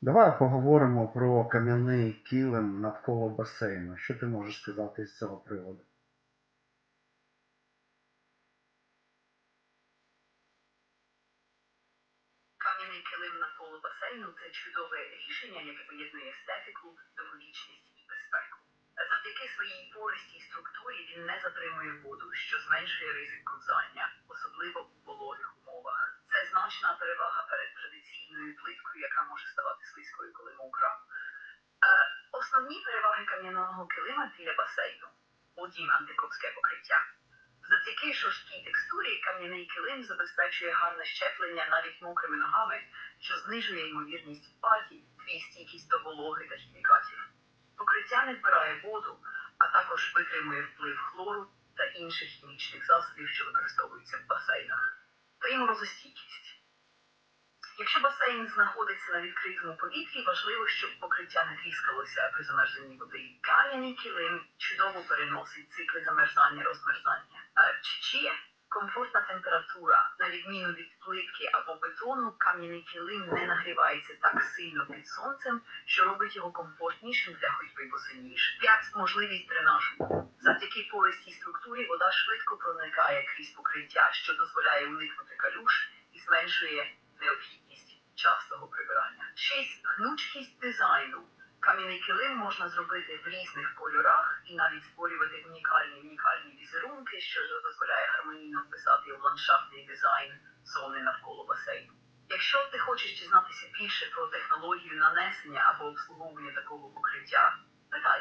Давай поговоримо про кам'яний килим навколо басейну. Що ти можеш сказати з цього приводу? Кам'яний килим навколо басейну це чудове рішення, яке поєднує естетику, довговічність і безпеку. Завдяки своїй пористій структурі він не затримує воду, що зменшує ризик ковзання, особливо у значна перевага перед традиційною плиткою, яка може ставати слизькою, коли мокра. Е, Основні переваги кам'яного килима біля басейну. Один антикопське покриття. Завдяки шорсткій текстурі кам'яний килим забезпечує гарне щеплення навіть мокрими ногами, що знижує ймовірність впадів, твій стійкість до вологи та хімікатів. Покриття не вбирає воду, а також витримує вплив хлору та інших хімічних засобів, що використовуються в басейнах. Та й морозостійкість. Якщо басейн знаходиться на відкритому повітрі, важливо, щоб покриття не тріскалося при замерзанні води. Кам'яний килим чудово переносить цикли замерзання розмерзання. Чи є комфортна температура, на відміну від плитки або бетону, кам'яний килим не нагрівається так сильно під сонцем, що робить його комфортнішим для ходьби босоніж. 5. Можливість дренажу. Завдяки пористій структурі вода швидко проникає крізь покриття, що дозволяє уникнути калюш і зменшує необхідність 6. Гнучкість дизайну. Кам'яний килим можна зробити в різних кольорах і навіть створювати унікальні унікальні візерунки, що дозволяє гармонійно вписати в ландшафтний дизайн зони навколо басейну. Якщо ти хочеш дізнатися більше про технологію нанесення або обслуговування такого покриття, питай.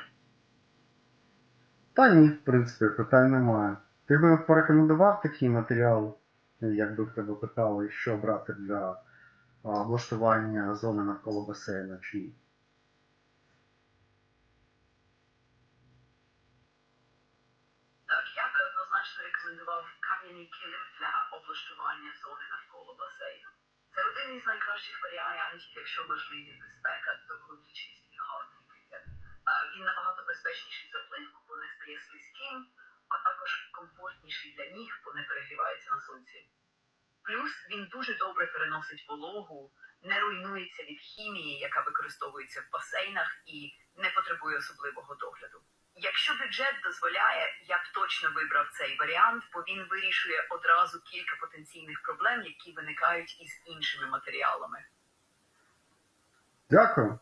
Та ні, в принципі, питань немає. Ти би порекомендував такий матеріал, якби в тебе питали, що брати для а, облаштування зони навколо басейну чи ні? Я би однозначно рекомендував кам'яний килим для облаштування зони навколо басейну. Це один із найкращих варіантів, якщо важливі безпека, довговічність і гарний вигляд. Він набагато безпечніший за плитку, бо не стає слизьким, а також комфортніший для ніг, бо не перегрівається на сонці. Плюс він дуже добре переносить вологу, не руйнується від хімії, яка використовується в басейнах, і не потребує особливого догляду. Якщо бюджет дозволяє, я б точно вибрав цей варіант, бо він вирішує одразу кілька потенційних проблем, які виникають із іншими матеріалами. Дякую.